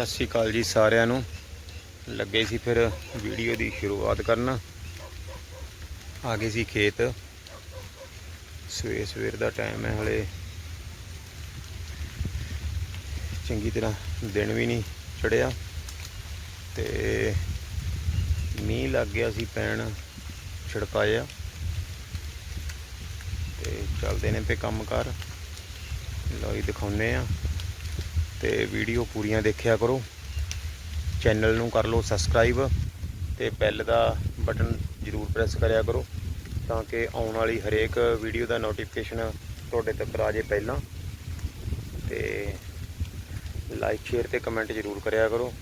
ਸਤਿ ਸ਼੍ਰੀ ਅਕਾਲ ਜੀ ਸਾਰਿਆਂ ਨੂੰ। ਲੱਗੇ ਸੀ ਫਿਰ ਵੀਡੀਓ ਦੀ ਸ਼ੁਰੂਆਤ ਕਰਨ। ਆ ਗਏ ਸੀ ਖੇਤ। ਸਵੇਰ ਸਵੇਰ ਦਾ ਟਾਈਮ ਹੈ ਹਲੇ। ਚੰਗੀ ਤਰ੍ਹਾਂ ਦਿਨ ਵੀ ਨਹੀਂ ਚੜਿਆ ਤੇ ਮੀਂਹ ਲੱਗ ਗਿਆ ਸੀ, ਪੈਣ ਛਿੜਕਾਇਆ ਤੇ ਚੱਲਦੇ ਨੇ ਪੇ ਕੰਮ ਕਰ। ਲਓ ਜੀ ਦਿਖਾਉਨੇ ਆ। ਤੇ ਵੀਡੀਓ ਪੂਰੀਆਂ ਦੇਖਿਆ ਕਰੋ। ਚੈਨਲ ਨੂੰ ਕਰ ਲਓ ਸਬਸਕ੍ਰਾਈਬ ਤੇ ਬੈਲ ਦਾ ਬਟਨ ਜ਼ਰੂਰ ਪ੍ਰੈਸ ਕਰਿਆ ਕਰੋ ਤਾਂ ਕਿ ਆਉਣ ਵਾਲੀ ਹਰੇਕ ਵੀਡੀਓ ਦਾ ਨੋਟੀਫਿਕੇਸ਼ਨ ਤੁਹਾਡੇ ਤੱਕ ਆ ਜੇ ਪਹਿਲਾਂ। ਤੇ ਲਾਈਕ ਸ਼ੇਅਰ ਤੇ ਕਮੈਂਟ ਜ਼ਰੂਰ ਕਰਿਆ ਕਰੋ।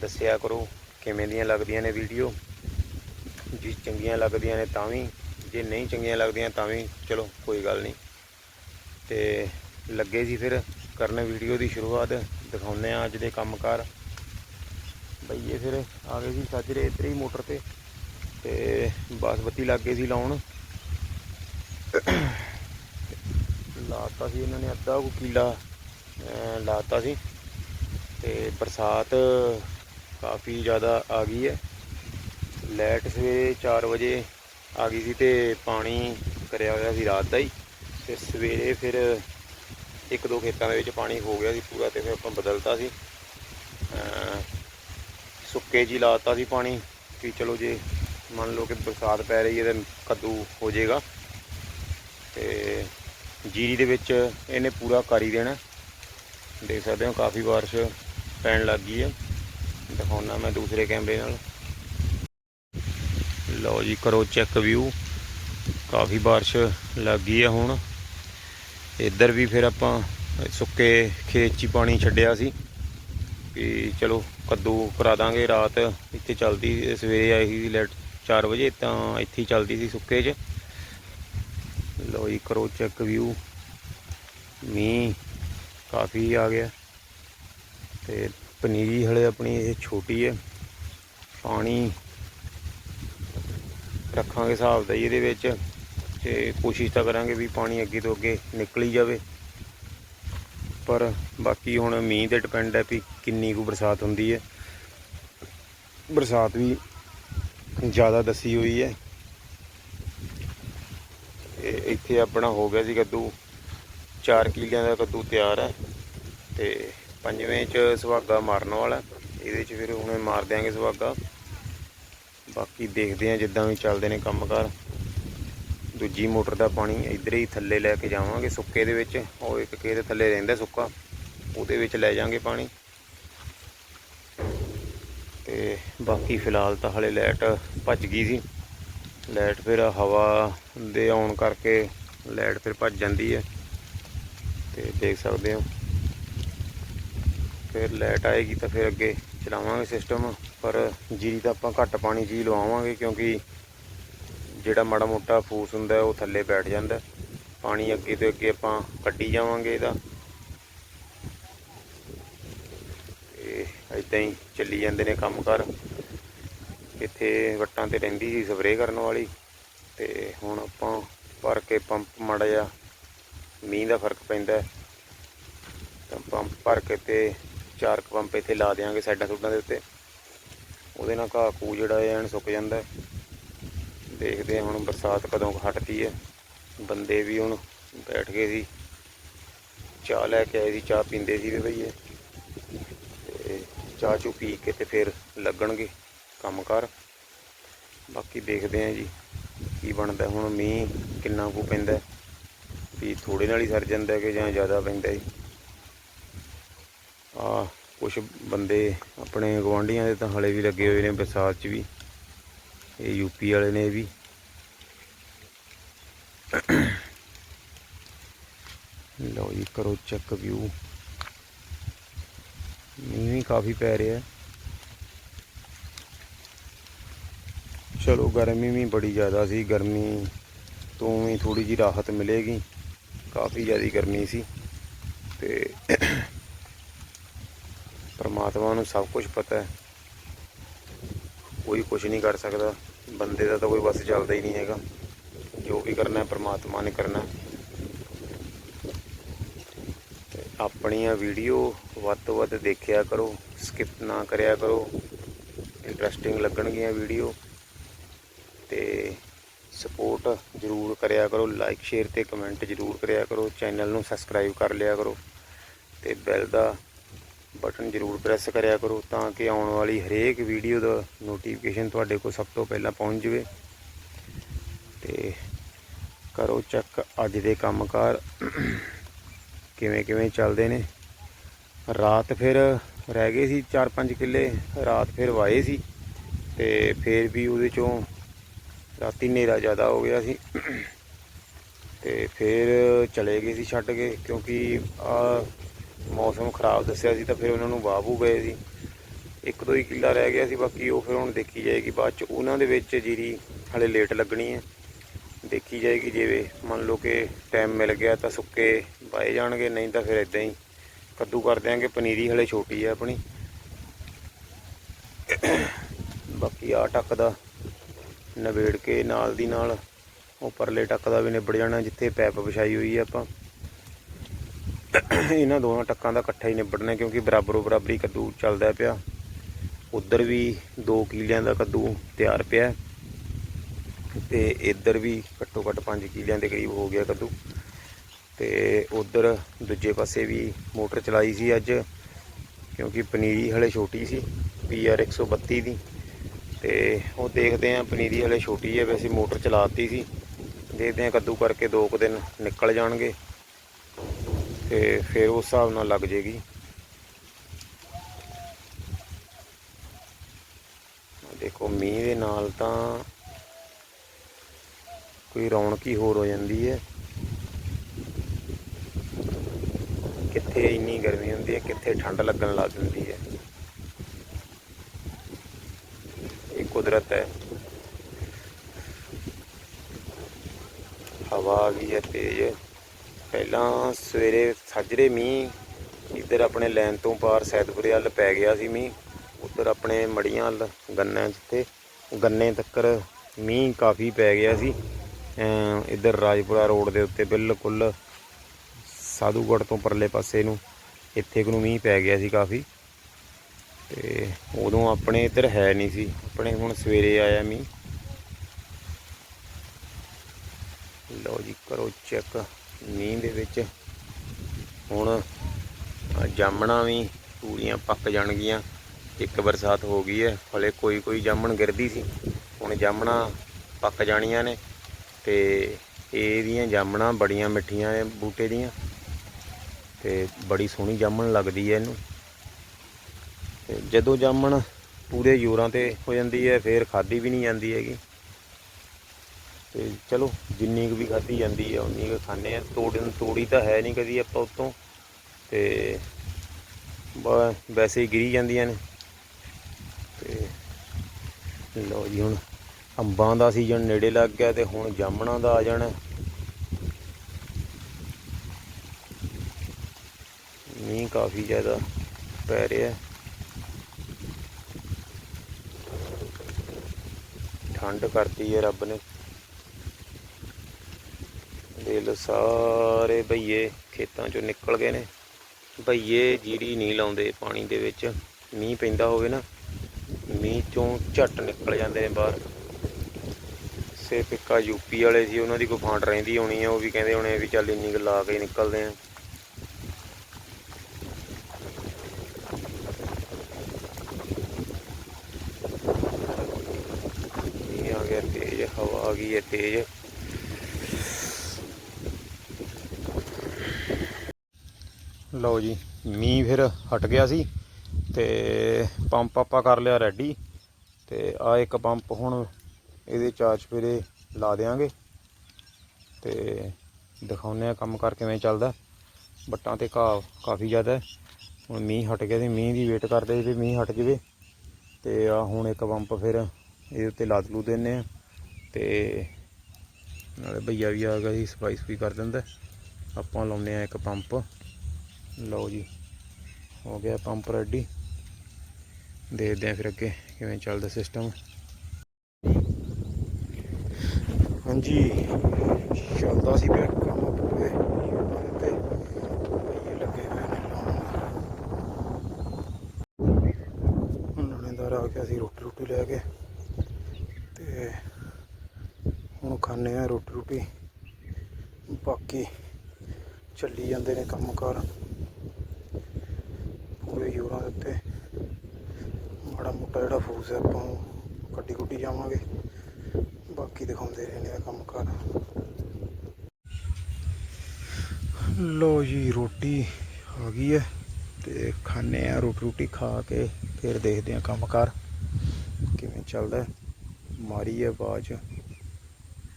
ਦੱਸਿਆ ਕਰੋ ਕਿਵੇਂ ਦੀਆਂ ਲੱਗਦੀਆਂ ਨੇ ਵੀਡੀਓ। ਜੇ ਚੰਗੀਆਂ ਲੱਗਦੀਆਂ ਨੇ ਤਾਂ ਵੀ, ਜੇ ਨਹੀਂ ਚੰਗੀਆਂ ਲੱਗਦੀਆਂ ਤਾਂ ਵੀ, ਚਲੋ ਕੋਈ ਗੱਲ ਨਹੀਂ। ਤੇ ਲੱਗੇ ਸੀ ਫਿਰ ਕਰਨ ਵੀਡੀਓ ਦੀ ਸ਼ੁਰੂਆਤ ਦਿਖਾਉਂਦੇ ਆ ਅੱਜ ਦੇ ਕੰਮਕਾਰ। ਬਈਏ ਫਿਰ ਆ ਗਏ ਸੀ ਸਾਜਰੇ ਇੱਧਰ ਹੀ ਮੋਟਰ ਤੇ ਤੇ ਬਾਸਮਤੀ ਲੱਗ ਗਏ ਸੀ ਲਾਉਣ। ਲਾਤਾ ਸੀ ਇਹਨਾਂ ਨੇ ਅੱਧਾ ਕੁ ਕੀਲਾ ਅਹ, ਲਾਤਾ ਸੀ। ਤੇ ਬਰਸਾਤ ਕਾਫੀ ਜ਼ਿਆਦਾ ਆ ਗਈ ਹੈ। ਲਾਈਟ ਸਵੇਰੇ 4 ਵਜੇ ਆ ਗਈ ਸੀ ਤੇ ਪਾਣੀ ਕਰਿਆ ਹੋਇਆ ਸੀ ਰਾਤ ਦਾ ਹੀ। ਤੇ ਸਵੇਰੇ ਫਿਰ ਇੱਕ ਦੋ ਖੇਤਾਂ ਦੇ ਵਿੱਚ ਪਾਣੀ ਹੋ ਗਿਆ ਸੀ ਪੂਰਾ ਤੇ ਫਿਰ ਆਪਾਂ ਬਦਲਤਾ ਸੀ। ਸੁੱਕੇ ਜੀ ਲਾਤਾ ਸੀ ਪਾਣੀ ਕਿ ਚਲੋ ਜੇ ਮੰਨ ਲਓ ਕਿ ਬਰਸਾਤ ਪੈ ਰਹੀ ਹੈ ਤੇ ਕੱਦੂ ਹੋ ਜਾਏਗਾ। ਤੇ ਜੀਰੀ ਦੇ ਵਿੱਚ ਇਹਨੇ ਪੂਰਾ ਕਰ ਦੇਣਾ। ਦੇਖ ਸਕਦੇ ਹੋ ਕਾਫੀ ਬਾਰਿਸ਼ ਪੈਣ ਲੱਗ ਗਈ ਹੈ। ਦਿਖਾਉਣਾ ਮੈਂ ਦੂਸਰੇ ਕੈਮਰੇ ਨਾਲ। ਲਓ ਜੀ ਕਰੋ ਚੈੱਕ ਵਿਊ। ਕਾਫੀ ਬਾਰਿਸ਼ ਲੱਗ ਗਈ ਹੈ ਹੁਣ। ਇੱਧਰ ਵੀ ਫਿਰ ਆਪਾਂ ਸੁੱਕੇ ਖੇਤ 'ਚ ਹੀ ਪਾਣੀ ਛੱਡਿਆ ਸੀ। ਵੀ ਚਲੋ ਕੱਦੂ ਕਰਾ ਦਾਂਗੇ, ਰਾਤ ਇੱਥੇ ਚੱਲਦੀ ਸਵੇਰੇ ਆਈ ਸੀ ਲੈਟ 4 ਵਜੇ, ਤਾਂ ਇੱਥੇ ਹੀ ਚੱਲਦੀ ਸੀ ਸੁੱਕੇ 'ਚ। ਲੋ ਜੀ, ਕਰੋ ਚੈੱਕ ਵਿਊ ਮੀਂਹ ਕਾਫੀ ਆ ਗਿਆ ਤੇ ਪਨੀਰੀ ਹਲੇ ਆਪਣੀ ਇਹ ਛੋਟੀ ਹੈ। ਪਾਣੀ ਰੱਖਾਂਗੇ ਹਿਸਾਬ ਦਾ ਹੀ ਇਹਦੇ ਵਿੱਚ। ਤੇ ਕੋਸ਼ਿਸ਼ ਤਾਂ ਕਰਾਂਗੇ ਵੀ ਪਾਣੀ ਅੱਗੇ ਤੋਂ ਅੱਗੇ ਨਿਕਲ ਹੀ ਜਾਵੇ। ਪਰ ਬਾਕੀ ਹੁਣ ਮੀਂਹ ਤੇ ਡਿਪੈਂਡ ਹੈ ਵੀ ਕਿੰਨੀ ਕੁ ਬਰਸਾਤ ਹੁੰਦੀ ਹੈ। ਬਰਸਾਤ ਵੀ ਜ਼ਿਆਦਾ ਦੱਸੀ ਹੋਈ ਹੈ। ਤੇ ਇੱਥੇ ਆਪਣਾ ਹੋ ਗਿਆ ਸੀ ਕੱਦੂ। 4 ਕਿੱਲਿਆਂ ਦਾ ਕੱਦੂ ਤਿਆਰ ਹੈ ਤੇ ਪੰਜਵੇਂ ਚ ਸੁਹਾਗਾ ਮਾਰਨ ਵਾਲਾ। ਇਹਦੇ ਚ ਫਿਰ ਹੁਣੇ ਮਾਰ ਦਿਆਂਗੇ ਸੁਹਾਗਾ। ਬਾਕੀ ਦੇਖਦੇ ਆ ਜਿੱਦਾਂ ਵੀ ਚੱਲਦੇ ਨੇ ਕੰਮਕਾਰ। ਦੂਜੀ ਮੋਟਰ ਦਾ ਪਾਣੀ ਇੱਧਰ ਹੀ ਥੱਲੇ ਲੈ ਕੇ ਜਾਵਾਂਗੇ, ਸੁੱਕੇ ਦੇ ਵਿੱਚ। ਉਹ ਇੱਕ ਕੇ ਦੇ ਥੱਲੇ ਰਹਿੰਦਾ ਸੁੱਕਾ, ਉਹਦੇ ਵਿੱਚ ਲੈ ਜਾਾਂਗੇ ਪਾਣੀ। ਤੇ ਬਾਕੀ ਫਿਲਹਾਲ ਤਾਂ ਹਲੇ ਲਾਈਟ ਭੱਜ ਗਈ ਸੀ। ਲਾਈਟ ਫਿਰ ਹਵਾ ਦੇ ਆਉਣ ਕਰਕੇ ਲਾਈਟ ਫਿਰ ਭੱਜ ਜਾਂਦੀ ਹੈ। ਤੇ ਦੇਖ ਸਕਦੇ ਹੋ। ਫਿਰ ਲਾਈਟ ਆਏਗੀ ਤਾਂ ਫਿਰ ਅੱਗੇ ਚਲਾਵਾਂਗੇ ਸਿਸਟਮ ਪਰ ਜੀਰੀ ਤਾਂ ਆਪਾਂ ਘੱਟ ਪਾਣੀ 'ਚ ਲਵਾਵਾਂਗੇ ਕਿਉਂਕਿ ਜਿਹੜਾ ਮਾੜਾ ਮੋਟਾ ਫੂਸ ਹੁੰਦਾ, ਉਹ ਥੱਲੇ ਬੈਠ ਜਾਂਦਾ। ਪਾਣੀ ਅੱਗੇ ਤੋਂ ਅੱਗੇ ਆਪਾਂ ਕੱਢੀ ਜਾਵਾਂਗੇ ਇਹਦਾ। ਤੇ ਇਦਾਂ ਹੀ ਚੱਲੀ ਜਾਂਦੇ ਨੇ ਕੰਮ ਕਰ ਇੱਥੇ ਵੱਟਾਂ ਤੇ ਰਹਿੰਦੀ ਸੀ ਸਪਰੇਅ ਕਰਨ ਵਾਲੀ। ਤੇ ਹੁਣ ਆਪਾਂ ਭਰ ਕੇ ਪੰਪ ਮਾੜਾ ਜਿਹਾ, ਮੀਂਹ ਦਾ ਫ਼ਰਕ ਪੈਂਦਾ। ਤਾਂ ਪੰਪ ਭਰ ਕੇ ਤੇ ਚਾਰ ਕੁ ਪੰਪ ਇੱਥੇ ਲਾ ਦਿਆਂਗੇ ਸਾਈਡਾਂ ਸੁੱਡਾਂ ਦੇ ਉੱਤੇ। ਉਹਦੇ ਨਾਲ ਘਾਹ ਕੂ ਜਿਹੜਾ ਐਨ ਸੁੱਕ ਜਾਂਦਾ। ਦੇਖਦੇ ਹਾਂ ਹੁਣ ਬਰਸਾਤ ਕਦੋਂ ਹਟਦੀ ਹੈ। ਬੰਦੇ ਵੀ ਹੁਣ ਬੈਠ ਗਏ ਸੀ। ਚਾਹ ਲੈ ਕੇ ਆਏ ਸੀ, ਚਾਹ ਪੀਂਦੇ ਸੀ ਭਈਏ ਤੇ ਚਾਹ ਚੂ ਪੀ ਕੇ ਤੇ ਫਿਰ ਲੱਗਣਗੇ ਕੰਮ ਕਰ ਬਾਕੀ ਦੇਖਦੇ ਹਾਂ ਜੀ ਕੀ ਬਣਦਾ। ਹੁਣ ਮੀਂਹ ਕਿੰਨਾ ਕੁ ਪੈਂਦਾ ਵੀ ਥੋੜੇ ਨਾਲ ਹੀ ਸਰ ਜਾਂਦਾ ਕਿ ਜਾਂ ਜ਼ਿਆਦਾ ਪੈਂਦਾ ਜੀ ਆ ਕੁਝ ਬੰਦੇ ਆਪਣੇ ਗਵਾਂਢੀਆਂ ਦੇ ਤਾਂ ਹਲੇ ਵੀ ਲੱਗੇ ਹੋਏ ਨੇ ਬਰਸਾਤ 'ਚ ਵੀ। ਇਹ ਯੂਪੀ ਵਾਲੇ ਨੇ ਇਹ ਵੀ ਲਓ ਜੀ ਕਰੋ ਚੈੱਕ ਵਿਊ ਮੀਂਹ ਵੀ ਕਾਫੀ ਪੈ ਰਿਹਾ ਹੈ। ਚਲੋ ਗਰਮੀ ਵੀ ਬੜੀ ਜ਼ਿਆਦਾ ਸੀ ਗਰਮੀ ਤੋਂ ਵੀ ਥੋੜੀ ਜੀ ਰਾਹਤ ਮਿਲੇਗੀ ਕਾਫੀ ਜ਼ਿਆਦਾ ਗਰਮੀ ਸੀ ਤੇ ਪਰਮਾਤਮਾ ਨੂੰ ਸਭ ਕੁਝ ਪਤਾ ਹੈ ਕੋਈ ਕੁਝ ਨਹੀਂ ਕਰ ਸਕਦਾ। ਬੰਦੇ ਦਾ ਤਾਂ ਕੋਈ ਬਸ ਚੱਲਦਾ ਹੀ ਨਹੀਂ ਹੈਗਾ। ਜੋ ਵੀ ਕਰਨਾ ਹੈ, ਪਰਮਾਤਮਾ ਨੇ ਕਰਨਾ ਆਪਣੀਆਂ ਵੀਡੀਓ ਵੱਧ ਤੋਂ ਵੱਧ ਦੇਖਿਆ ਕਰੋ ਸਕਿਪ ਨਾ ਕਰਿਆ ਕਰੋ। ਇੰਟਰਸਟਿੰਗ ਲੱਗਣਗੀਆਂ ਵੀਡੀਓ। ਤੇ ਸਪੋਰਟ ਜ਼ਰੂਰ ਕਰਿਆ ਕਰੋ ਲਾਈਕ ਸ਼ੇਅਰ ਤੇ ਕਮੈਂਟ ਜ਼ਰੂਰ ਕਰਿਆ ਕਰੋ। ਚੈਨਲ ਨੂੰ ਸਬਸਕ੍ਰਾਈਬ ਕਰ ਲਿਆ ਕਰੋ। ਤੇ ਬੈਲ ਦਾ ਬਟਨ ਜ਼ਰੂਰ ਪ੍ਰੈਸ ਕਰਿਆ ਕਰੋ ਤਾਂ ਕਿ ਆਉਣ ਵਾਲੀ ਹਰੇਕ ਵੀਡੀਓ ਦਾ ਨੋਟੀਫਿਕੇਸ਼ਨ ਤੁਹਾਡੇ ਕੋਲ ਸਭ ਤੋਂ ਪਹਿਲਾਂ ਪਹੁੰਚ ਜਾਵੇ। ਤੇ ਕਰੋ ਚੈੱਕ ਅੱਜ ਦੇ ਕੰਮਕਾਰ। ਕਿਵੇਂ ਕਿਵੇਂ ਚੱਲਦੇ ਨੇ? ਰਾਤ ਫਿਰ ਰਹਿ ਗਏ ਸੀ 4-5 ਕਿੱਲੇ, ਰਾਤ ਫਿਰ ਵਾਏ ਸੀ ਤੇ ਫਿਰ ਵੀ ਉਹਦੇ ਚੋਂ ਰਾਤੀ ਹਨੇਰਾ ਜ਼ਿਆਦਾ ਹੋ ਗਿਆ ਸੀ। ਤੇ ਫਿਰ ਚਲੇ ਗਏ ਸੀ ਛੱਡ ਕੇ ਕਿਉਂਕਿ ਆ ਮੌਸਮ ਖਰਾਬ ਦੱਸਿਆ ਸੀ ਤਾਂ ਫਿਰ ਉਹਨਾਂ ਨੂੰ ਬਾਬੂ ਗਏ ਸੀ। ਇੱਕ ਦੋ ਹੀ ਕਿੱਲਾ ਰਹਿ ਗਿਆ ਸੀ, ਬਾਕੀ ਉਹ ਫਿਰ ਹੁਣ ਦੇਖੀ ਜਾਏਗੀ। ਬਾਅਦ ਚ ਉਹਨਾਂ ਦੇ ਵਿੱਚ ਜੀਰੀ ਹਲੇ ਲੇਟ ਲੱਗਣੀ ਹੈ। ਦੇਖੀ ਜਾਏਗੀ ਜਿਵੇਂ ਮੰਨ ਲਓ ਕਿ ਟਾਈਮ ਮਿਲ ਗਿਆ ਤਾਂ ਸੁੱਕੇ ਪਾਏ ਜਾਣਗੇ, ਨਹੀਂ ਤਾਂ ਫਿਰ ਇਦਾਂ ਹੀ ਕੱਦੂ ਕਰ ਦਿਆਂਗੇ। ਪਨੀਰੀ ਹਲੇ ਛੋਟੀ ਹੈ ਆਪਣੀ। ਬਾਕੀ ਆ ਟੱਕ ਦਾ ਨਵੇੜ ਕੇ ਨਾਲ ਦੀ ਨਾਲ ਉਹ ਪਰਲੇ ਟੱਕ ਦਾ ਵੀ ਨਿਬੜ ਜਾਣਾ, ਜਿੱਥੇ ਪੈਪ ਵਿਛਾਈ ਹੋਈ ਹੈ ਆਪਾਂ। ਇਹਨਾਂ ਦੋਹਾਂ ਟੱਕਾਂ ਦਾ ਇਕੱਠਾ ਹੀ ਨਿਬੜਨਾ ਕਿਉਂਕਿ ਬਰਾਬਰੋ ਬਰਾਬਰੀ ਕੱਦੂ ਚੱਲਦਾ ਪਿਆ। ਉਧਰ ਵੀ 2 ਕਿਲਿਆਂ ਦਾ ਕੱਦੂ ਤਿਆਰ ਪਿਆ ਤੇ ਇੱਧਰ ਵੀ ਘੱਟੋ ਘੱਟ 5 ਕਿਲਿਆਂ ਦੇ ਕਰੀਬ ਹੋ ਗਿਆ ਕੱਦੂ। ਤੇ ਉਧਰ ਦੂਜੇ ਪਾਸੇ ਵੀ ਮੋਟਰ ਚਲਾਈ ਸੀ ਅੱਜ, ਕਿਉਂਕਿ ਪਨੀਰੀ ਹਲੇ ਛੋਟੀ ਸੀ, ਪੀਆਰ 132 ਦੀ। ਤੇ ਉਹ ਦੇਖਦੇ ਆਂ ਪਨੀਰੀ ਹਲੇ ਛੋਟੀ ਹੈ, ਵੈਸੇ ਮੋਟਰ ਚਲਾਤੀ ਸੀ। ਦੇਖਦੇ ਆਂ ਕੱਦੂ ਕਰਕੇ ਦੋ ਕੁ ਦਿਨ ਨਿਕਲ ਜਾਣਗੇ। ਤੇ ਫਿਰ ਉਸ ਹਿਸਾਬ ਨਾਲ ਲੱਗ ਜੇਗੀ। ਦੇਖੋ, ਮੀਂਹ ਦੇ ਨਾਲ ਤਾਂ ਕੋਈ ਰੌਣਕ ਹੀ ਹੋਰ ਹੋ ਜਾਂਦੀ ਹੈ। ਕਿੱਥੇ ਇੰਨੀ ਗਰਮੀ ਹੁੰਦੀ ਹੈ, ਕਿੱਥੇ ਠੰਡ ਲੱਗਣ ਲੱਗ ਜਾਂਦੀ ਹੈ। ਇਹ ਕੁਦਰਤ ਹੈ। ਹਵਾ ਆ ਗਈ ਹੈ ਤੇਜ਼। ਪਹਿਲਾਂ ਸਵੇਰੇ ਸਾਜਰੇ ਮੀਂਹ, ਇੱਧਰ ਆਪਣੇ ਲੈਨ ਤੋਂ ਪਾਰ ਸੈਦਪੁਰੇ ਵੱਲ ਪੈ ਗਿਆ ਸੀ ਮੀਂਹ, ਉੱਧਰ ਆਪਣੇ ਮੜੀਆਂ ਵੱਲ ਗੰਨਿਆਂ ਜਿੱਥੇ ਗੰਨੇ ਤੱਕਰ ਮੀਂਹ ਕਾਫੀ ਪੈ ਗਿਆ ਸੀ। ਇੱਧਰ ਰਾਜਪੁਰਾ ਰੋਡ ਦੇ ਉੱਤੇ ਬਿਲਕੁਲ ਸਾਧੂਗੜ੍ਹ ਤੋਂ ਪਰਲੇ ਪਾਸੇ ਨੂੰ ਇੱਥੇ ਕੁ ਨੂੰ ਮੀਂਹ ਪੈ ਗਿਆ ਸੀ ਕਾਫੀ। ਤੇ ਉਦੋਂ ਆਪਣੇ ਇੱਧਰ ਹੈ ਨਹੀਂ ਸੀ, ਆਪਣੇ ਹੁਣ ਸਵੇਰੇ ਆਇਆ ਮੀਂਹ। ਲਓ ਜੀ, ਕਰੋ ਚੈੱਕ। ਮੀਂਹ ਦੇ ਵਿੱਚ। ਹੁਣ ਆਹ ਜਾਮਣਾ ਵੀ ਪੂਰੀਆਂ ਪੱਕ ਜਾਣਗੀਆਂ। ਇੱਕ ਬਰਸਾਤ ਹੋ ਗਈ ਹੈ, ਹਲੇ ਕੋਈ ਕੋਈ ਜਾਮਣ ਗਿਰਦੀ ਸੀ। ਹੁਣ ਜਾਮਣਾ ਪੱਕ ਜਾਣੀਆਂ ਨੇ ਤੇ ਇਹਦੀਆਂ ਜਾਮਣਾ ਬੜੀਆਂ ਮਿੱਠੀਆਂ ਨੇ ਬੂਟੇ ਦੀਆਂ। ਤੇ ਬੜੀ ਸੋਹਣੀ ਜਾਮਣ ਲੱਗਦੀ ਹੈ ਇਹਨੂੰ। ਜਦੋਂ ਜਾਮਣ ਪੂਰੇ ਜ਼ੋਰਾਂ ਤੇ ਹੋ ਜਾਂਦੀ ਹੈ, ਫੇਰ ਖਾਦੀ ਵੀ ਨਹੀਂ ਜਾਂਦੀ ਹੈਗੀ। ਤੇ ਚਲੋ, ਜਿੰਨੀ ਕੁ ਵੀ ਖਾਧੀ ਜਾਂਦੀ ਹੈ ਉਨੀ ਕੁ ਖਾਂਦੇ ਆ। ਤੋੜਨ ਤੋੜੀ ਤਾਂ ਹੈ ਨਹੀਂ ਕਦੀ ਆਪਾਂ ਉਤੋਂ। ਤੇ ਵੈਸੇ ਹੀ ਗਿਰੀ ਜਾਂਦੀਆਂ ਨੇ। ਤੇ ਲਓ ਜੀ ਹੁਣ ਅੰਬਾਂ ਦਾ ਸੀਜ਼ਨ ਨੇੜੇ ਲੱਗ ਗਿਆ ਤੇ ਹੁਣ ਜਾਮਣਾਂ ਦਾ ਆ ਜਾਣਾ। ਮੀਂਹ ਕਾਫੀ ਜ਼ਿਆਦਾ ਪੈ ਰਿਹਾ। ਠੰਡ ਕਰਤੀ ਹੈ ਰੱਬ ਨੇ। ਦੇਖ ਸਾਰੇ ਬਈਏ ਖੇਤਾਂ ਚੋਂ ਨਿਕਲ ਗਏ ਨੇ। ਬਈਏ ਜੀਰੀ ਨਹੀਂ ਲਾਉਂਦੇ ਪਾਣੀ ਦੇ ਵਿੱਚ। ਮੀਂਹ ਪੈਂਦਾ ਹੋਵੇ ਨਾ, ਮੀਂਹ ਚੋਂ ਝੱਟ ਨਿਕਲ ਜਾਂਦੇ ਨੇ ਬਾਹਰ। ਸੇ ਪਿੱਕਾ ਯੂਪੀ ਵਾਲੇ ਸੀ, ਉਹਨਾਂ ਦੀ ਕੋਈ ਫਾਂਟ ਰਹਿੰਦੀ ਹੋਣੀ ਆ, ਉਹ ਵੀ ਕਹਿੰਦੇ ਹੋਣੇ ਵੀ ਚੱਲ ਇੰਨੀ ਕੁ ਲਾ ਕੇ ਨਿਕਲਦੇ ਆ। ਮੀਂਹ ਆ ਗਿਆ ਤੇਜ਼, ਹਵਾ ਆ ਗਈ ਹੈ ਤੇਜ਼। ਲਓ ਜੀ, ਮੀਂਹ ਫਿਰ ਹਟ ਗਿਆ ਸੀ ਤੇ ਪੰਪ ਆਪਾਂ ਕਰ ਲਿਆ ਰੈਡੀ ਤੇ ਆ ਇੱਕ ਪੰਪ ਹੁਣ ਇਹਦੇ ਚਾਰ ਚਫੇਰੇ ਲਾ ਦੇਾਂਗੇ ਤੇ ਦਿਖਾਉਂਦੇ ਆ ਕੰਮ ਕਰ ਕਿਵੇਂ ਚੱਲਦਾ। ਬੱਟਾਂ ਤੇ ਘਾਹ ਕਾਫੀ ਜ਼ਿਆਦਾ ਹੁਣ ਮੀਂਹ ਹਟ ਗਿਆ ਤੇ ਮੀਂਹ ਦੀ ਵੇਟ ਕਰਦੇ ਵੀ ਮੀਂਹ ਹਟ ਜਵੇ ਤੇ ਆ ਹੁਣ ਇੱਕ ਪੰਪ ਫਿਰ ਇਹਦੇ ਉੱਤੇ ਲਾਦ ਦਲੂ ਦਿੰਨੇ ਆ ਤੇ ਨਾਲੇ ਭਈਆ ਵੀ ਆ ਗਿਆ ਜੀ, ਸਫ਼ਾਈ ਸਫ਼ਾਈ ਕਰ ਦਿੰਦਾ। ਆਪਾਂ ਲਾਉਂਦੇ ਆ ਇੱਕ ਪੰਪ। ਲਓ ਜੀ, ਹੋ ਗਿਆ ਪੰਪ ਰੈਡੀ ਦੇਖਦੇ ਆ ਫਿਰ ਅੱਗੇ ਕਿਵੇਂ ਚੱਲਦਾ ਸਿਸਟਮ ਹਾਂਜੀ, ਚੱਲਦਾ ਸੀ ਪਿਆ ਕੰਮ ਪੂਰੇ। ਤੇ ਇਹ ਲੱਗੇ ਹੋਏ ਨੇ ਲਾਉਣ। ਆ ਗਿਆ ਸੀ ਰੋਟੀ ਰੋਟੀ ਲੈ ਕੇ। ਤੇ ਹੁਣ ਖਾਣੇ ਆ ਰੋਟੀ ਰੋਟੀ। ਬਾਕੀ ਚੱਲੀ ਜਾਂਦੇ ਨੇ ਕੰਮ ਕਾਰ। ਪੂਰੇ ਯੂਰਾਂ ਦੇ ਉੱਤੇ। ਮਾੜਾ ਮੋਟਾ ਜਿਹੜਾ ਫੂਸ ਹੈ, ਆਪਾਂ ਕੱਢੀ ਕੁੱਟੀ ਜਾਵਾਂਗੇ। ਬਾਕੀ ਦਿਖਾਉਂਦੇ ਰਹਿੰਦੇ ਆ ਕੰਮ ਕਾਰ ਲੋ ਜੀ, ਰੋਟੀ ਆ ਗਈ ਹੈ ਤੇ ਖਾਣੇ ਆ ਰੋਟੀ ਰੋਟੀ ਖਾ ਕੇ ਫਿਰ ਦੇਖਦੇ ਆ ਕੰਮ ਕਾਰ ਕਿਵੇਂ ਚੱਲਦਾ ਹੈ। ਮਾਰੀ ਹੈ ਆਵਾਜ਼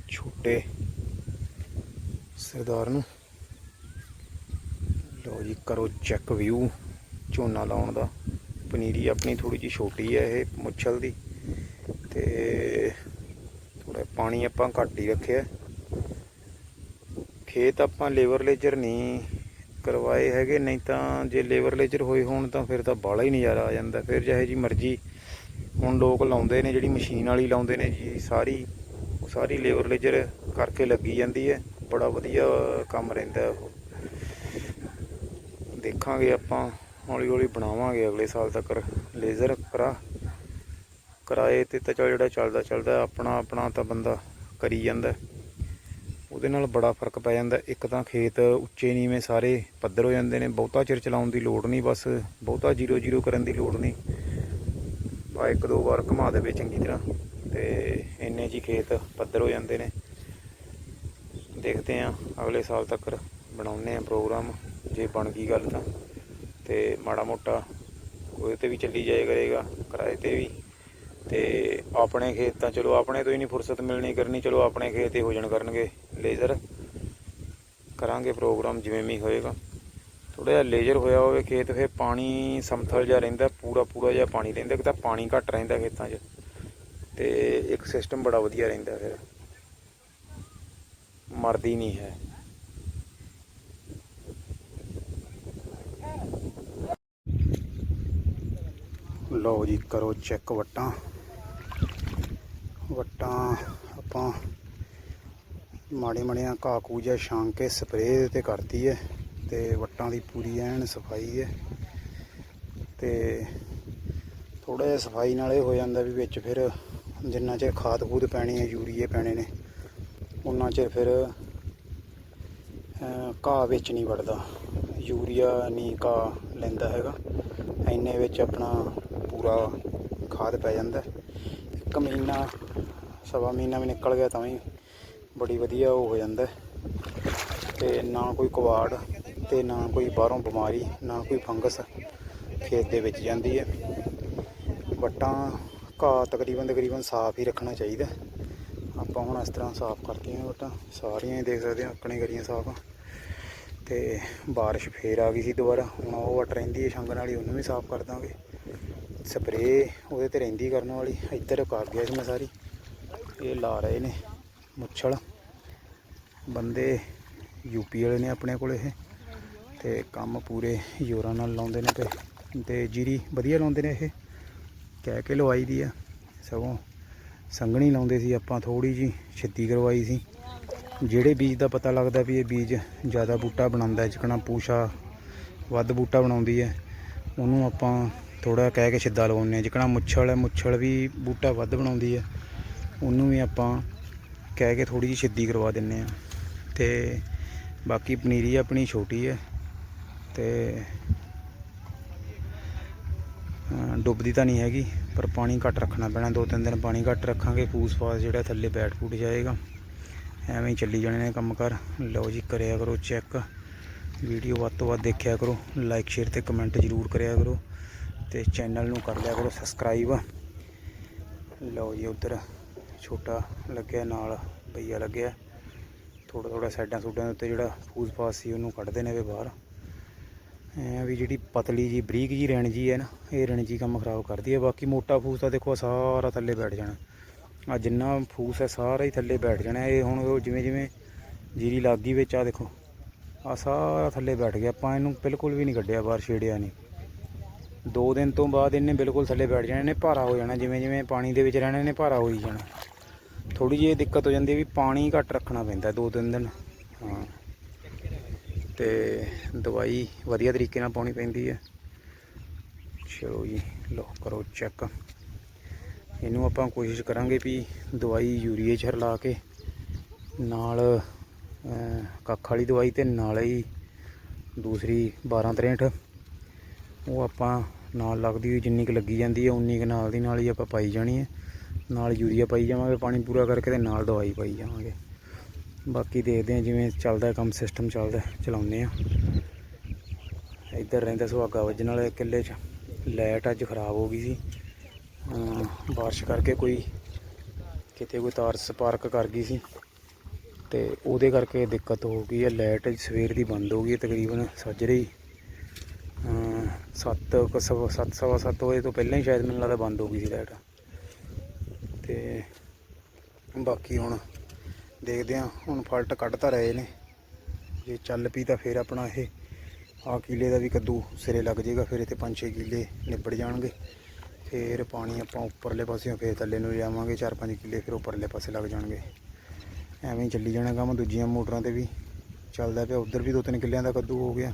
ਛੋਟੇ ਸਰਦਾਰ ਨੂੰ। ਲੋ ਜੀ, ਕਰੋ ਚੈੱਕ ਵਿਊ ਝੋਨਾ ਲਾਉਣ ਦਾ। ਪਨੀਰੀ ਆਪਣੀ ਥੋੜੀ ਜਿਹੀ ਛੋਟੀ ਹੈ ਇਹ ਮੁੱਛਲ ਦੀ। ਤੇ ਥੋੜਾ ਪਾਣੀ ਆਪਾਂ ਘੱਟ ਹੀ ਰੱਖਿਆ। ਖੇਤ ਆਪਾਂ ਲੇਬਰ ਲੇਜਰ ਨਹੀਂ ਕਰਵਾਏ ਹੈਗੇ, ਨਹੀਂ ਤਾਂ ਜੇ ਲੇਬਰ ਲੇਜਰ ਹੋਏ ਹੋਣ ਤਾਂ ਫਿਰ ਤਾਂ ਬਾਲਾ ਹੀ ਨਜ਼ਾਰਾ ਆ ਜਾਂਦਾ। ਫਿਰ ਜਿਹੇ ਜੀ ਮਰਜ਼ੀ ਹੁਣ ਲੋਕ ਲਾਉਂਦੇ ਨੇ, ਜਿਹੜੀ ਮਸ਼ੀਨ ਵਾਲੀ ਲਾਉਂਦੇ ਨੇ ਜੀ, ਸਾਰੀ ਸਾਰੀ ਲੇਬਰ ਲੇਜਰ ਕਰਕੇ ਲੱਗੀ ਜਾਂਦੀ ਹੈ। ਬੜਾ ਵਧੀਆ ਕੰਮ ਰਹਿੰਦਾ ਉਹ। ਦੇਖਾਂਗੇ ਆਪਾਂ ਹੌਲੀ ਹੌਲੀ ਬਣਾਵਾਂਗੇ ਅਗਲੇ ਸਾਲ ਤੱਕ ਲੇਜ਼ਰ ਕਰਾ, ਕਿਰਾਏ ਤੇ ਤਾਂ ਚੱਲ ਜਿਹੜਾ ਚੱਲਦਾ ਚੱਲਦਾ ਆਪਣਾ ਆਪਣਾ ਤਾਂ ਬੰਦਾ ਕਰੀ ਜਾਂਦਾ। ਉਹਦੇ ਨਾਲ ਬੜਾ ਫ਼ਰਕ ਪੈ ਜਾਂਦਾ। ਇੱਕ ਤਾਂ ਖੇਤ ਉੱਚੇ ਨੀਵੇਂ ਸਾਰੇ ਪੱਧਰ ਹੋ ਜਾਂਦੇ ਨੇ, ਬਹੁਤਾ ਚਿਰ ਚਲਾਉਣ ਦੀ ਲੋੜ ਨਹੀਂ ਬਸ, ਬਹੁਤਾ ਜ਼ੀਰੋ ਜ਼ੀਰੋ ਕਰਨ ਦੀ ਲੋੜ ਨਹੀਂ। ਆ ਇੱਕ ਦੋ ਵਾਰ ਘੁਮਾ ਦੇਵੇ ਚੰਗੀ ਤਰ੍ਹਾਂ ਤੇ ਇੰਨੇ ਜੀ ਖੇਤ ਪੱਧਰ ਹੋ ਜਾਂਦੇ ਨੇ। ਦੇਖਦੇ ਆਂ ਅਗਲੇ ਸਾਲ ਤੱਕ ਬਣਾਉਨੇ ਆ ਪ੍ਰੋਗਰਾਮ ਜੇ ਬਣ ਗਈ ਗੱਲ ਤਾਂ। ਤੇ ਮਾੜਾ ਮੋਟਾ ਉਹਦੇ ਤੇ ਵੀ ਚੱਲੀ ਜਾਏ ਕਰੇਗਾ, ਕਿਰਾਏ ਤੇ ਵੀ। ਤੇ ਆਪਣੇ ਖੇਤ ਤਾਂ ਚਲੋ ਆਪਣੇ ਤੋਂ ਹੀ ਨਹੀਂ ਫੁਰਸਤ ਮਿਲਣੀ ਕਰਨੀ, ਚਲੋ ਆਪਣੇ ਖੇਤ ਹੀ ਹੋ ਜਾਣ ਕਰਨਗੇ ਲੇਜ਼ਰ। ਕਰਾਂਗੇ ਪ੍ਰੋਗਰਾਮ ਜਿਵੇਂ ਵੀ ਹੋਏਗਾ। ਥੋੜਾ ਜਿਹਾ ਲੇਜ਼ਰ ਹੋਇਆ ਹੋਵੇ ਖੇਤ, ਫਿਰ ਪਾਣੀ ਸਮਥਲ ਜਿਹਾ ਰਹਿੰਦਾ, ਪੂਰਾ ਪੂਰਾ ਜਿਹਾ ਪਾਣੀ ਰਹਿੰਦਾ ਕਿ ਤਾਂ ਪਾਣੀ ਘੱਟ ਰਹਿੰਦਾ ਖੇਤਾਂ 'ਚ ਤੇ ਇੱਕ ਸਿਸਟਮ ਬੜਾ ਵਧੀਆ ਰਹਿੰਦਾ ਫਿਰ। ਮਰਦੀ ਨਹੀਂ ਹੈ। ਲਓ ਜੀ, ਕਰੋ ਚੈੱਕ ਵਟਾਂ। ਵਟਾਂ ਆਪਾਂ ਮਾੜੇ ਮੜਿਆਂ ਕਾਕੂ ਜਿਹਾ ਛਾਂਗ ਕੇ ਸਪਰੇਅ ਤੇ ਕਰਤੀ ਹੈ ਤੇ ਵਟਾਂ ਦੀ ਪੂਰੀ ਐਨ ਸਫ਼ਾਈ ਹੈ ਤੇ ਥੋੜਾ ਜਿਹਾ ਸਫ਼ਾਈ ਨਾਲ ਇਹ ਹੋ ਜਾਂਦਾ ਵੀ ਵਿੱਚ ਫਿਰ ਜਿੰਨਾ ਚਿਰ ਖਾਦ ਖੂਦ ਪੈਣੀ ਹੈ ਯੂਰੀਏ ਪੈਣੇ ਨੇ ਉਹਨਾਂ ਚਿਰ ਫਿਰ ਘਾਹ ਵਿੱਚ ਨਹੀਂ ਵੜਦਾ ਯੂਰੀਆ ਨਹੀਂ ਘਾਹ ਲੈਂਦਾ ਹੈਗਾ। ਇੰਨੇ ਵਿੱਚ ਆਪਣਾ ਪੂਰਾ ਖਾਦ ਪੈ ਜਾਂਦਾ। ਇੱਕ ਮਹੀਨਾ, ਸਵਾ ਮਹੀਨਾ ਵੀ ਨਿਕਲ ਗਿਆ ਤਾਂ ਵੀ ਬੜੀ ਵਧੀਆ ਉਹ ਹੋ ਜਾਂਦਾ। ਤੇ ਨਾ ਕੋਈ ਕਵਾੜ ਤੇ ਨਾ ਕੋਈ ਬਾਹਰੋਂ ਬਿਮਾਰੀ, ਨਾ ਕੋਈ ਫੰਗਸ ਖੇਤ ਦੇ ਵਿੱਚ ਜਾਂਦੀ ਹੈ। ਵੱਟਾਂ ਘਾਹ ਤਕਰੀਬਨ ਤਕਰੀਬਨ ਸਾਫ਼ ਹੀ ਰੱਖਣਾ ਚਾਹੀਦਾ। ਆਪਾਂ ਹੁਣ ਇਸ ਤਰ੍ਹਾਂ ਸਾਫ਼ ਕਰਤੀਆਂ ਵੱਟਾਂ, ਸਾਰੀਆਂ ਹੀ ਦੇਖ ਸਕਦੇ ਹਾਂ, ਆਪਣੇ ਕਰੀਆਂ ਸਾਫ਼ ਤੇ ਬਾਰਿਸ਼ ਫੇਰ ਆ ਗਈ ਸੀ ਦੁਬਾਰਾ, ਹੁਣ ਉਹ ਵੱਟ ਰਹਿੰਦੀ ਹੈ, ਛੰਗਣ ਵਾਲੀ, ਉਹਨੂੰ ਵੀ ਸਾਫ਼ ਕਰ ਦਾਂਗੇ। ਸਪਰੇਅ ਉਹਦੇ ਤੇ ਰਹਿੰਦੀ ਕਰਨ ਵਾਲੀ, ਇੱਧਰ ਕਰ ਗਿਆ ਸੀ ਮੈਂ ਸਾਰੀ। ਇਹ ਲਾ ਰਹੇ ਨੇ ਮੁੱਛਲ। ਬੰਦੇ ਯੂਪੀ ਵਾਲੇ ਨੇ ਆਪਣੇ ਕੋਲ ਇਹ। ਤੇ ਕੰਮ ਪੂਰੇ ਜ਼ੋਰਾਂ ਨਾਲ ਲਾਉਂਦੇ ਨੇ ਤੇ ਤੇ ਜੀਰੀ ਵਧੀਆ ਲਾਉਂਦੇ ਨੇ ਇਹ। ਕਹਿ ਕੇ ਲਵਾਈ ਦੀ ਆ। ਸਗੋਂ ਸੰਘਣੀ ਲਾਉਂਦੇ ਸੀ ਆਪਾਂ ਥੋੜੀ ਜੀ ਛਿੱਤੀ ਕਰਵਾਈ ਸੀ। ਜਿਹੜੇ ਬੀਜ ਦਾ ਪਤਾ ਲੱਗਦਾ ਵੀ ਇਹ ਬੀਜ ਜ਼ਿਆਦਾ ਬੂਟਾ ਬਣਾਉਂਦਾ ਹੈ ਜਿਕਣਾ ਪੂਸ਼ਾ ਵੱਧ ਬੂਟਾ ਬਣਾਉਂਦੀ ਹੈ, ਉਹਨੂੰ ਆਪਾਂ ਥੋੜਾ ਕਹਿ ਕੇ ਛਿੱਦਾ ਲਵਾਉਂਦੇ ਹਾਂ, ਜਿਕਣਾ ਮੁੱਛਲ ਹੈ, ਮੁੱਛਲ ਵੀ ਬੂਟਾ ਵੱਧ ਬਣਾਉਂਦੀ ਹੈ, ਉਹਨੂੰ ਵੀ ਆਪਾਂ ਕਹਿ ਕੇ ਥੋੜੀ ਜਿਹੀ ਛਿੱਦੀ ਕਰਵਾ ਦਿੰਨੇ ਆ ਤੇ ਬਾਕੀ ਪਨੀਰੀ ਆਪਣੀ ਛੋਟੀ ਹੈ ਤੇ ਡੁੱਬਦੀ ਤਾਂ ਨਹੀਂ ਹੈਗੀ, ਪਰ ਪਾਣੀ ਘੱਟ ਰੱਖਣਾ ਪੈਣਾ, ਦੋ ਤਿੰਨ ਦਿਨ ਪਾਣੀ ਘੱਟ ਰੱਖਾਂਗੇ, ਫੂਸ ਫਾਸ ਜਿਹੜਾ ਥੱਲੇ ਬੈਠ ਫੂਟ ਜਾਏਗਾ। ਐਵੇਂ ਹੀ ਚੱਲੀ ਜਾਣੇ ਨੇ ਕੰਮ ਕਰ ਲਓ ਜੀ, ਕਰਿਆ ਕਰੋ ਚੈੱਕ ਵੀਡੀਓ ਵੱਧ ਤੋਂ ਵੱਧ ਦੇਖਿਆ ਕਰੋ ਲਾਈਕ ਸ਼ੇਅਰ ਤੇ ਕਮੈਂਟ ਜ਼ਰੂਰ ਕਰਿਆ ਕਰੋ। ਤੇ ਚੈਨਲ ਨੂੰ ਕਰ ਲਿਆ ਕਰੋ ਸਬਸਕ੍ਰਾਈਬ ਲਓ ਜੀ ਉਧਰ ਛੋਟਾ ਲੱਗਿਆ, ਨਾਲ ਬਈਆ ਲੱਗਿਆ। ਥੋੜਾ ਥੋੜਾ ਸਾਈਡਾਂ ਸੂਡਾਂ ਦੇ ਉੱਤੇ ਜਿਹੜਾ ਫੂਸ ਫਾਸ ਸੀ, ਉਹਨੂੰ ਕੱਢਦੇ ਨੇ ਵੇ ਬਾਹਰ। ਐ ਵੀ ਜਿਹੜੀ ਪਤਲੀ ਜੀ, ਬਰੀਕ ਜੀ ਰਣ ਜੀ ਹੈ ਨਾ, ਇਹ ਰਣਜੀ ਕੰਮ ਖਰਾਬ ਕਰਦੀ ਹੈ। ਬਾਕੀ ਮੋਟਾ ਫੂਸ ਤਾਂ ਦੇਖੋ ਸਾਰਾ ਥੱਲੇ ਬੈਠ ਜਾਣਾ। ਆ ਜਿੰਨਾ ਫੂਸ ਹੈ, ਸਾਰਾ ਹੀ ਥੱਲੇ ਬੈਠ ਜਾਣਾ। ਇਹ ਹੁਣ ਉਹ ਜਿਵੇਂ ਜਿਵੇਂ ਜੀਰੀ ਲੱਗ ਗਈ ਵਿੱਚ ਆ ਦੇਖੋ। ਆ ਸਾਰਾ ਥੱਲੇ ਬੈਠ ਗਿਆ। ਆਪਾਂ ਇਹਨੂੰ ਬਿਲਕੁਲ ਵੀ ਨਹੀਂ ਕੱਢਿਆ ਬਾਹਰ, ਛੇੜਿਆ ਨਹੀਂ। ਦੋ ਦਿਨ ਤੋਂ ਬਾਅਦ ਇਹਨੇ ਬਿਲਕੁਲ ਥੱਲੇ ਬੈਠ ਜਾਣਾ, ਇਹਨੇ ਭਾਰਾ ਹੋ ਜਾਣਾ, ਜਿਵੇਂ ਜਿਵੇਂ ਪਾਣੀ ਦੇ ਵਿੱਚ ਰਹਿਣਾ, ਇਹਨੇ ਭਾਰਾ ਹੋ ਹੀ ਜਾਣਾ। ਥੋੜੀ ਜਿਹੀ ਇਹ ਦਿੱਕਤ ਹੋ ਜਾਂਦੀ ਹੈ ਵੀ ਪਾਣੀ ਘੱਟ ਰੱਖਣਾ ਪੈਂਦਾ ਦੋ ਤਿੰਨ ਦਿਨ। ਹਾਂ। ਤੇ ਦਵਾਈ ਵਧੀਆ ਤਰੀਕੇ ਨਾਲ ਪਾਉਣੀ ਪੈਂਦੀ ਹੈ। ਚਲੋ ਜੀ ਲੋ ਕਰੋ ਚੈੱਕ। ਇਹਨੂੰ ਆਪਾਂ ਕੋਸ਼ਿਸ਼ ਕਰਾਂਗੇ ਵੀ ਦਵਾਈ ਯੂਰੀਏ 'ਚ ਰਲਾ ਕੇ ਨਾਲ ਕੱਖ ਵਾਲੀ ਦਵਾਈ ਤੇ ਨਾਲ ਹੀ ਦੂਸਰੀ 1263 ਉਹ ਆਪਾਂ ਨਾਲ ਲੱਗਦੀ ਹੋਈ ਜਿੰਨੀ ਕੁ ਲੱਗੀ ਜਾਂਦੀ ਹੈ, ਉਨੀ ਕੁ ਨਾਲ ਦੀ ਨਾਲ ਹੀ ਆਪਾਂ ਪਾਈ ਜਾਣੀ ਹੈ। ਨਾਲ ਯੂਰੀਆ ਪਾਈ ਜਾਵਾਂਗੇ, ਪਾਣੀ ਪੂਰਾ ਕਰਕੇ ਤੇ ਨਾਲ ਦਵਾਈ ਪਾਈ ਜਾਵਾਂਗੇ। ਬਾਕੀ ਦੇਖਦੇ ਹਾਂ ਜਿਵੇਂ ਚੱਲਦਾ ਕੰਮ ਸਿਸਟਮ ਚੱਲਦਾ, ਚਲਾਉਂਦੇ ਆ ਇੱਧਰ ਰਹਿੰਦਾ ਸੁਹਾਗਾ ਵੱਜਣ ਵਾਲੇ ਕਿੱਲੇ 'ਚ। ਲਾਈਟ ਅੱਜ ਖਰਾਬ ਹੋ ਗਈ ਸੀ। ਅਮ, ਬਾਰਿਸ਼ ਕਰਕੇ ਕੋਈ ਕਿਤੇ ਕੋਈ ਤਾਰ ਸਪਾਰਕ ਕਰ ਗਈ ਸੀ। ਤੇ ਉਹਦੇ ਕਰਕੇ ਦਿੱਕਤ ਹੋ ਗਈ ਹੈ। ਲਾਈਟ ਸਵੇਰ ਦੀ ਬੰਦ ਹੋ ਗਈ ਹੈ। ਤਕਰੀਬਨ ਸੱਜ ਰਹੀ। 7 ਸੱਤ, ਸਵਾ ਸੱਤ ਵਜੇ ਤੋਂ ਪਹਿਲਾਂ ਹੀ ਸ਼ਾਇਦ ਮੈਨੂੰ ਲੱਗਦਾ ਬੰਦ ਹੋ ਗਈ ਸੀ ਲਾਈਟ ਤੇ ਬਾਕੀ ਹੁਣ ਦੇਖਦੇ ਹਾਂ, ਹੁਣ ਫਾਲਟ ਕੱਢ ਤਾਂ ਰਹੇ ਨੇ। ਜੇ ਚੱਲ ਪਈ ਤਾਂ ਫਿਰ ਆਪਣਾ ਇਹ ਆ ਕਿਲੇ ਦਾ ਵੀ ਕੱਦੂ ਸਿਰੇ ਲੱਗ ਜਾਏਗਾ, ਫਿਰ ਇੱਥੇ 5-6 ਕਿਲੇ ਨਿਬੜ ਜਾਣਗੇ। ਫਿਰ ਪਾਣੀ ਆਪਾਂ ਉੱਪਰਲੇ ਪਾਸਿਓਂ ਫਿਰ ਥੱਲੇ ਨੂੰ ਲਿਆਵਾਂਗੇ 4-5 ਕਿਲੇ ਫਿਰ ਉੱਪਰਲੇ ਪਾਸੇ ਲੱਗ ਜਾਣਗੇ। ਐਵੇਂ ਹੀ ਚੱਲੀ ਜਾਣਾ ਕੰਮ, ਦੂਜੀਆਂ ਮੋਟਰਾਂ ਤੇ ਵੀ ਚੱਲਦਾ ਪਿਆ। ਉਧਰ ਵੀ ਦੋ ਤਿੰਨ ਕਿੱਲਿਆਂ ਦਾ ਕੱਦੂ ਹੋ ਗਿਆ।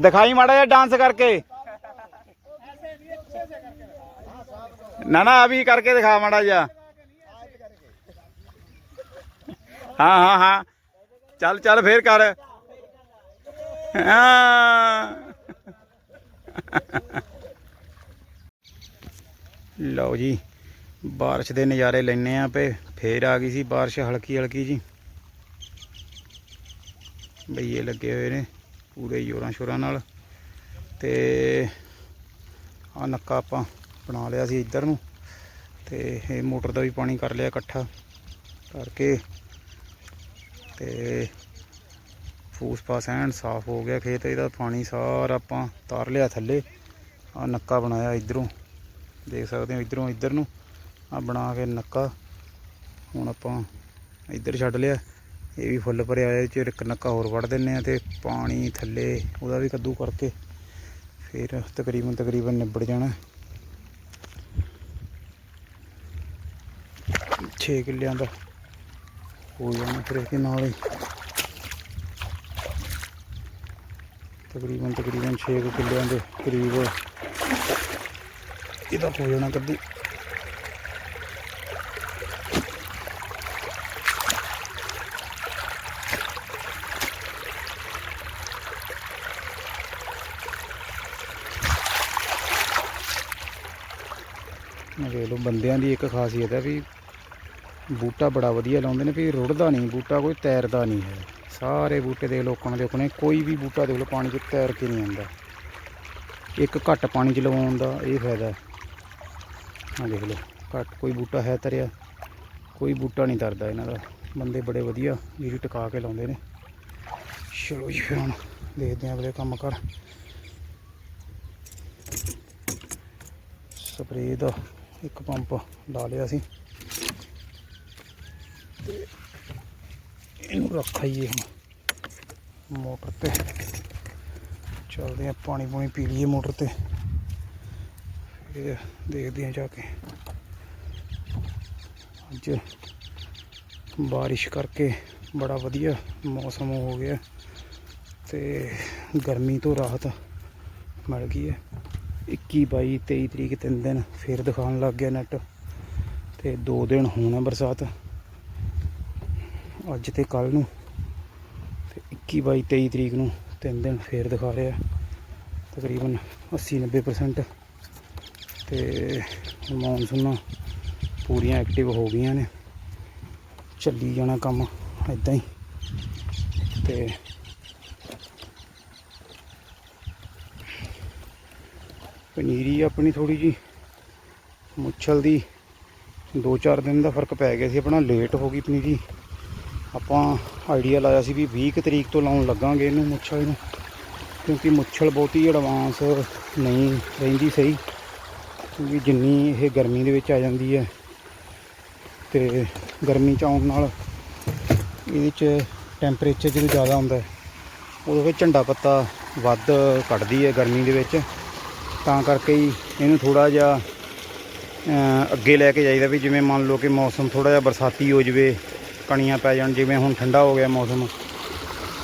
ਦਿਖਾਈ ਮਾੜਾ ਜਿਹਾ ਡਾਂਸ ਕਰਕੇ। ਨਾ ਨਾ, ਆ ਕਰਕੇ ਦਿਖਾ ਮਾੜਾ ਜਿਹਾ। ਹਾਂ ਹਾਂ ਹਾਂ। ਚੱਲ ਚੱਲ, ਫੇਰ ਕਰ। ਲਓ ਜੀ بارش ਦੇ ਨਜ਼ਾਰੇ ਲੈਣੇ ਆ ਪੇ ਫੇਰ ਆ ਗਈ ਸੀ بارش ਹਲਕੀ ਹਲਕੀ ਜੀ। ਬਈਏ ਲੱਗੇ ਹੋਏ ਨੇ। ਪੂਰੇ ਜ਼ੋਰਾਂ ਸ਼ੋਰਾਂ ਨਾਲ। ਤੇ ਆ ਨੱਕਾ ਆਪਾਂ ਬਣਾ ਲਿਆ ਸੀ ਇੱਧਰ ਨੂੰ। ਤੇ ਇਹ ਮੋਟਰ ਦਾ ਵੀ ਪਾਣੀ ਕਰ ਲਿਆ ਇਕੱਠਾ ਕਰਕੇ। ਤੇ ਫੂਸ ਪਾਸ ਐਨ ਸਾਫ਼ ਹੋ ਗਿਆ ਖੇਤ, ਇਹਦਾ ਪਾਣੀ ਸਾਰਾ ਆਪਾਂ ਤਾਰ ਲਿਆ ਥੱਲੇ। ਆ ਨੱਕਾ ਬਣਾਇਆ ਇਧਰੋਂ, ਦੇਖ ਸਕਦੇ ਹੋ ਇਧਰੋਂ ਇੱਧਰ ਨੂੰ। ਆ ਬਣਾ ਕੇ ਨੱਕਾ, ਹੁਣ ਆਪਾਂ ਇੱਧਰ ਛੱਡ ਲਿਆ। ਇਹ ਵੀ ਫੁੱਲ ਭਰਿਆ ਹੋਇਆ, ਇਹ ਚ ਇੱਕ ਨੱਕਾ ਹੋਰ ਵੜ ਦਿੰਨੇ ਆ ਤੇ ਪਾਣੀ ਥੱਲੇ ਉਹਦਾ ਵੀ ਕੱਦੂ ਕਰਕੇ ਫਿਰ ਤਕਰੀਬਨ ਤਕਰੀਬਨ ਨਿਬੜ ਜਾਣਾ। 6 ਕਿੱਲਿਆਂ ਦਾ ਹੋ ਜਾਣਾ ਫਿਰ ਇਹਦੇ ਨਾਲ ਹੀ। ਤਕਰੀਬਨ ਤਕਰੀਬਨ 6 ਕਿੱਲਿਆਂ ਦੇ ਕਰੀਬ ਇਹਦਾ ਹੋ ਜਾਣਾ ਕੱਦੂ। ਬੰਦਿਆਂ ਦੀ ਇੱਕ ਖਾਸੀਅਤ ਹੈ ਵੀ ਬੂਟਾ ਬੜਾ ਵਧੀਆ ਲਾਉਂਦੇ ਨੇ ਵੀ ਰੁੜਦਾ ਨਹੀਂ, ਬੂਟਾ ਕੋਈ ਤੈਰਦਾ ਨਹੀਂ ਹੈ। ਸਾਰੇ ਬੂਟੇ ਦੇ ਲੋਕਾਂ ਨੇ ਦੇਖੋ ਕੋਈ ਵੀ ਬੂਟਾ ਦੇਖ ਲਓ, ਪਾਣੀ 'ਚ ਤੈਰ ਕੇ ਨਹੀਂ ਆਉਂਦਾ। ਇੱਕ ਘੱਟ ਪਾਣੀ 'ਚ ਲਵਾਉਣ ਦਾ ਇਹ ਫਾਇਦਾ ਆ ਦੇਖ ਲਓ, ਘੱਟ ਕੋਈ ਬੂਟਾ ਹੈ ਤਰਿਆ, ਕੋਈ ਬੂਟਾ ਨਹੀਂ ਤਰਦਾ ਇਹਨਾਂ ਦਾ। ਬੰਦੇ ਬੜੇ ਵਧੀਆ ਜਿਹੜੀ ਟਿਕਾ ਕੇ ਲਾਉਂਦੇ ਨੇ। ਚਲੋ ਜੀ ਫਿਰ ਹੁਣ ਦੇਖਦੇ ਹਾਂ ਅਗਲੇ ਕੰਮ ਕਰ। ਸਪਰੇਅ ਦਾ ਇੱਕ ਪੰਪ ਲਾ ਲਿਆ ਸੀ। ਤੇ ਇਹਨੂੰ ਰੱਖਾਈਏ ਹੁਣ। ਮੋਟਰ ਤੇ। ਚੱਲਦੇ ਆ ਪਾਣੀ ਪੂਣੀ ਪੀ ਲਈਏ ਮੋਟਰ ਤੇ। ਫਿਰ ਦੇਖਦੇ ਆ ਜਾ ਕੇ। ਅੱਜ ਬਾਰਿਸ਼ ਕਰਕੇ ਬੜਾ ਵਧੀਆ ਮੌਸਮ ਹੋ ਗਿਆ। ਤੇ ਗਰਮੀ ਤੋਂ ਰਾਹਤ ਮਿਲ ਗਈ ਹੈ। 21 22 23 ਤਰੀਕ ਤਿੰਨ ਦਿਨ ਫਿਰ ਦਿਖਾਉਣ ਲੱਗ ਗਿਆ ਨੈਟ ਤੇ ਦੋ ਦਿਨ ਹੋਣਾ ਬਰਸਾਤ। ਅੱਜ ਤੇ ਕੱਲ ਨੂੰ ਤੇ 21 22 23 ਤਰੀਕ ਨੂੰ ਤਿੰਨ ਦਿਨ ਫੇਰ ਦਿਖਾ ਰਿਹਾ। ਤਕਰੀਬਨ 80 90% ਤੇ ਤੇ ਮੌਨਸੂਨਾਂ ਪੂਰੀਆਂ ਐਕਟਿਵ ਹੋ ਗਈਆਂ ਨੇ। ਚੱਲੀ ਜਾਣਾ ਕੰਮ ਇਦਾਂ ਹੀ ਤੇ ਪਨੀਰੀ ਆਪਣੀ ਥੋੜੀ ਜੀ ਮੁੱਛਲ ਦੀ 2-4 ਦਿਨ ਦਾ ਫ਼ਰਕ ਪੈ ਗਿਆ ਸੀ, ਆਪਣਾ ਲੇਟ ਹੋ ਗਈ ਪਨੀਰੀ। ਆਪਾਂ ਆਈਡੀਆ ਲਾਇਆ ਸੀ ਵੀ 20 ਕੁ ਤਰੀਕ ਤੋਂ ਲਾਉਣ ਲੱਗਾਂਗੇ ਇਹਨੂੰ ਮੁੱਛਲ ਨੂੰ, ਕਿਉਂਕਿ ਮੁੱਛਲ ਬਹੁਤੀ ਐਡਵਾਂਸ ਨਹੀਂ ਰਹਿੰਦੀ ਸਹੀ, ਕਿਉਂਕਿ ਜਿੰਨੀ ਇਹ ਗਰਮੀ ਦੇ ਵਿੱਚ ਆ ਜਾਂਦੀ ਹੈ ਤੇ ਗਰਮੀ ਚ ਆਉਣ ਨਾਲ ਇਹਦੇ ਚ ਟੈਂਪਰੇਚਰ ਜਦੋਂ ਜ਼ਿਆਦਾ ਹੁੰਦਾ ਹੈ ਉਦੋਂ ਫਿਰ ਝੰਡਾ ਪੱਤਾ ਵੱਧ ਕੱਢਦੀ ਹੈ ਗਰਮੀ ਦੇ ਵਿੱਚ। ਤਾਂ ਕਰਕੇ ਹੀ ਇਹਨੂੰ ਥੋੜਾ ਜਿਹਾ ਅੱਗੇ ਲੈ ਕੇ ਜਾਈਦਾ ਵੀ ਜਿਵੇਂ ਮੰਨ ਲਓ ਕਿ ਮੌਸਮ ਥੋੜਾ ਜਿਹਾ ਬਰਸਾਤੀ ਹੋ ਜਵੇ, ਕਣੀਆਂ ਪੈ ਜਾਣ, ਜਿਵੇਂ ਹੁਣ ਠੰਡਾ ਹੋ ਗਿਆ ਮੌਸਮ,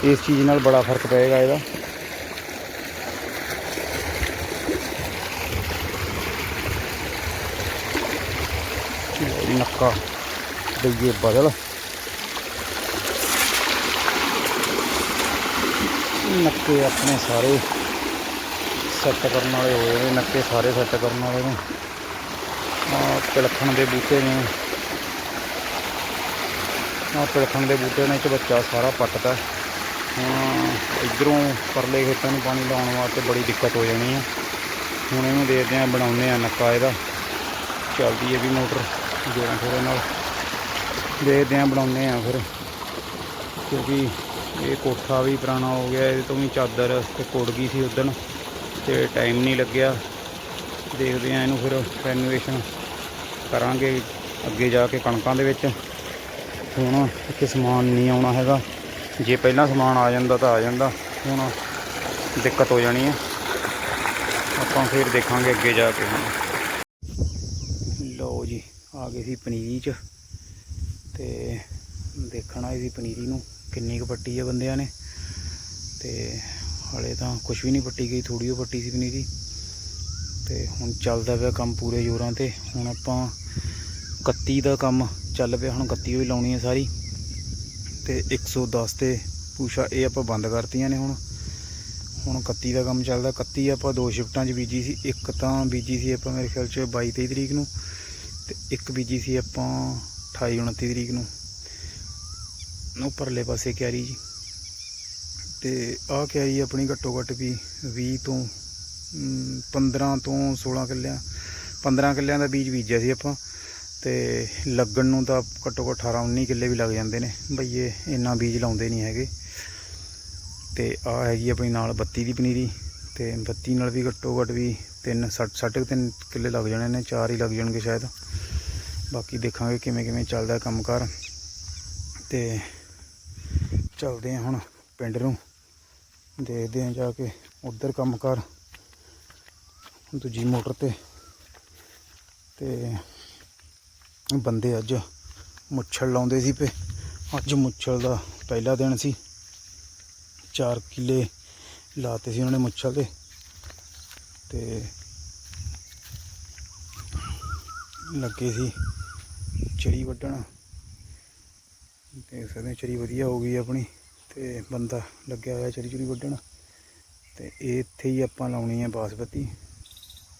ਇਸ ਚੀਜ਼ ਨਾਲ ਬੜਾ ਫ਼ਰਕ ਪਏਗਾ ਇਹਦਾ। ਨੱਕਾ ਦਈਏ ਬਦਲ। ਨੱਕੇ ਆਪਣੇ ਸਾਰੇ ਸੈੱਟ ਕਰਨ ਵਾਲੇ ਹੋਏ ਨੇ, ਨੱਕੇ ਸਾਰੇ ਸੈੱਟ ਕਰਨ ਵਾਲੇ ਨੇ। ਆ ਪਿਲਖਣ ਦੇ ਬੂਟੇ ਨੇ। ਆ ਪਿਲਖਣ ਦੇ ਬੂਟੇ ਨੇ ਚ ਬੱਚਾ ਸਾਰਾ ਪੱਟਦਾ। ਹੁਣ ਇਧਰੋਂ ਪਰਲੇ ਖੇਤਾਂ ਨੂੰ ਪਾਣੀ ਲਾਉਣ ਵਾਸਤੇ ਬੜੀ ਦਿੱਕਤ ਹੋ ਜਾਣੀ ਆ। ਹੁਣ ਇਹਨੂੰ ਦੇਖਦੇ ਆ ਬਣਾਉਂਦੇ ਆ ਨੱਕਾ ਇਹਦਾ। ਚੱਲਦੀ ਹੈ ਵੀ ਮੋਟਰ ਜੋਰਾਂ ਥੋੜੇ ਨਾਲ। ਦੇਖਦੇ ਆ ਬਣਾਉਂਦੇ ਆ ਫਿਰ। ਕਿਉਂਕਿ ਇਹ ਕੋਠਾ ਵੀ ਪੁਰਾਣਾ ਹੋ ਗਿਆ, ਇਹਦੇ ਤੋਂ ਵੀ ਚਾਦਰ ਤੇ ਕੁੜ ਗਈ ਸੀ ਉਦਣ। ਤੇ ਟਾਈਮ ਨਹੀਂ ਲੱਗਿਆ। ਦੇਖਦੇ ਆ ਇਹਨੂੰ ਫਿਰ ਰੈਨੋਵੇਸ਼ਨ ਕਰਾਂਗੇ ਅੱਗੇ ਜਾ ਕੇ ਕਣਕਾਂ ਦੇ ਵਿੱਚ। ਹੁਣ ਇੱਥੇ ਸਮਾਨ ਨਹੀਂ ਆਉਣਾ ਹੈਗਾ। ਜੇ ਪਹਿਲਾਂ ਸਮਾਨ ਆ ਜਾਂਦਾ ਤਾਂ ਆ ਜਾਂਦਾ। ਹੁਣ ਦਿੱਕਤ ਹੋ ਜਾਣੀ ਹੈ। ਆਪਾਂ ਫਿਰ ਦੇਖਾਂਗੇ ਅੱਗੇ ਜਾ ਕੇ। ਹੁਣ ਲਓ ਜੀ, ਆ ਗਏ ਸੀ ਪਨੀਰੀ 'ਚ। ਤੇ ਦੇਖਣਾ ਸੀ ਪਨੀਰੀ ਨੂੰ ਕਿੰਨੀ ਕੁ ਪੱਟੀ ਹੈ ਬੰਦਿਆਂ ਨੇ। ਤੇ ਹਾਲੇ ਤਾਂ ਕੁਝ ਵੀ ਨਹੀਂ ਪੱਟੀ ਗਈ ਥੋੜੀ ਉਹ ਪੱਟੀ ਸੀ ਪਨੀਰੀ ਤੇ ਹੁਣ ਚੱਲਦਾ ਪਿਆ ਕੰਮ ਪੂਰੇ ਜ਼ੋਰਾਂ ਤੇ। ਹੁਣ ਆਪਾਂ 31 ਦਾ ਕੰਮ ਚੱਲ ਪਿਆ, ਹੁਣ 31 ਹੋਈ ਲਾਉਣੀ ਹੈ ਸਾਰੀ। ਤੇ 110 ਤੇ ਪੂਸ਼ਾ ਇਹ ਆਪਾਂ ਬੰਦ ਕਰਤੀਆਂ ਨੇ ਹੁਣ। ਹੁਣ 31 ਦਾ ਕੰਮ ਚੱਲਦਾ 31 ਆਪਾਂ ਦੋ ਸ਼ਿਫਟਾਂ 'ਚ ਬੀਜੀ ਸੀ। ਇੱਕ ਤਾਂ ਬੀਜੀ ਸੀ ਆਪਾਂ ਮੇਰੇ ਖਿਆਲ 'ਚ 22 23 ਤਰੀਕ ਨੂੰ ਤੇ ਇੱਕ ਬੀਜੀ ਸੀ ਆਪਾਂ 28 29 ਤਰੀਕ ਨੂੰ। ਉਹ ਪਰਲੇ ਪਾਸੇ ਕਿਆਰੀ ਜੀ। ਤੇ ਆਹ ਕਿਆਰੀ ਆਪਣੀ ਘੱਟੋ ਘੱਟ ਵੀ 20 ਤੋਂ ਅਮ, 15 ਤੋਂ 16 ਕਿੱਲਿਆਂ 15 ਕਿੱਲਿਆਂ ਦਾ ਬੀਜ ਬੀਜਿਆ ਸੀ ਆਪਾਂ ਤੇ ਲੱਗਣ ਨੂੰ ਤਾਂ ਘੱਟੋ ਘੱਟ 18 19 ਕਿੱਲੇ ਵੀ ਲੱਗ ਜਾਂਦੇ ਨੇ ਬਈਏ ਇੰਨਾ ਬੀਜ ਲਾਉਂਦੇ ਨਹੀਂ ਹੈਗੇ। ਤੇ ਆ ਹੈਗੀ ਆਪਣੀ ਨਾਲ 32 ਦੀ ਪਨੀਰੀ ਤੇ 32 ਨਾਲ ਵੀ ਘੱਟੋ ਘੱਟ ਵੀ 3 ਸਾਢੇ ਤਿੰਨ ਕਿੱਲੇ ਲੱਗ ਜਾਣੇ ਨੇ ਚਾਰ ਹੀ ਲੱਗ ਜਾਣਗੇ ਸ਼ਾਇਦ। ਬਾਕੀ ਦੇਖਾਂਗੇ ਕਿਵੇਂ ਕਿਵੇਂ ਚੱਲਦਾ ਕੰਮਕਾਰ। ਤੇ ਚੱਲਦੇ ਹਾਂ ਹੁਣ ਪਿੰਡ ਨੂੰ। ਦੇਖਦੇ ਹਾਂ ਜਾ ਕੇ ਉਧਰ ਕੰਮਕਾਰ ਦੂਜੀ ਮੋਟਰ ਤੇ। ਤੇ ਬੰਦੇ ਅੱਜ ਮੁੱਛਲ ਲਾਉਂਦੇ ਸੀ ਪੇ ਅੱਜ ਮੁੱਛਲ ਦਾ ਪਹਿਲਾ ਦਿਨ ਸੀ। 4 ਕਿੱਲੇ ਲਾਤੇ ਸੀ ਉਹਨਾਂ ਨੇ ਮੁੱਛਲ ਦੇ। ਤੇ ਲੱਗੇ ਸੀ ਚਰੀ ਵੱਢਣ। ਦੇਖ ਸਕਦੇ ਹੋ ਚਰੀ ਵਧੀਆ ਹੋ ਗਈ ਆਪਣੀ। ਤੇ ਬੰਦਾ ਲੱਗਿਆ ਹੋਇਆ ਚਰੀ ਚੁਰੀ ਵੱਢਣ। ਤੇ ਇਹ ਇੱਥੇ ਹੀ ਆਪਾਂ ਲਾਉਣੀ ਹੈ ਬਾਸਪਤੀ